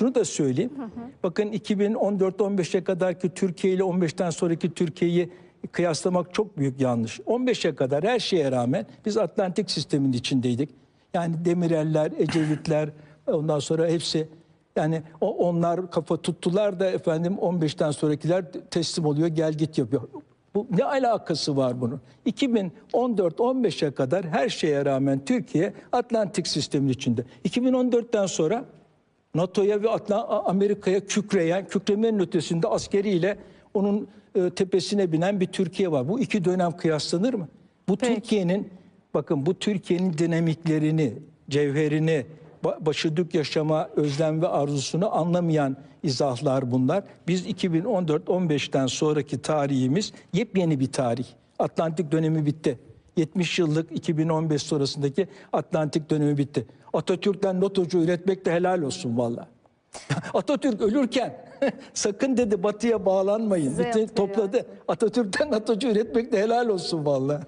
Şunu da söyleyeyim. Bakın 2014-15'e kadarki Türkiye ile 15'ten sonraki Türkiye'yi kıyaslamak çok büyük yanlış. 15'e kadar her şeye rağmen biz Atlantik sistemin içindeydik. Yani Demireller, Ecevitler, ondan sonra hepsi yani o, onlar kafa tuttular da efendim 15'ten sonrakiler teslim oluyor, gel git yapıyor. Bu ne alakası var bunun? 2014-15'e kadar her şeye rağmen Türkiye Atlantik sistemin içinde. 2014'ten sonra NATO'ya ve Amerika'ya kükreyen, kükremenin ötesinde askeriyle onun e, tepesine binen bir Türkiye var. Bu iki dönem kıyaslanır mı? Bu. Türkiye'nin bakın bu Türkiye'nin dinamiklerini, cevherini, ba- başıdük yaşama özlem ve arzusunu anlamayan izahlar bunlar. Biz 2014-15'ten sonraki tarihimiz yepyeni bir tarih. Atlantik dönemi bitti. 70 yıllık 2015 sonrasındaki Atlantik dönemi bitti. Atatürk'ten NATO'cu üretmek de helal olsun valla. Atatürk ölürken sakın dedi batıya bağlanmayın. Bütün topladı. Atatürk'ten NATO'cu üretmek de helal olsun valla.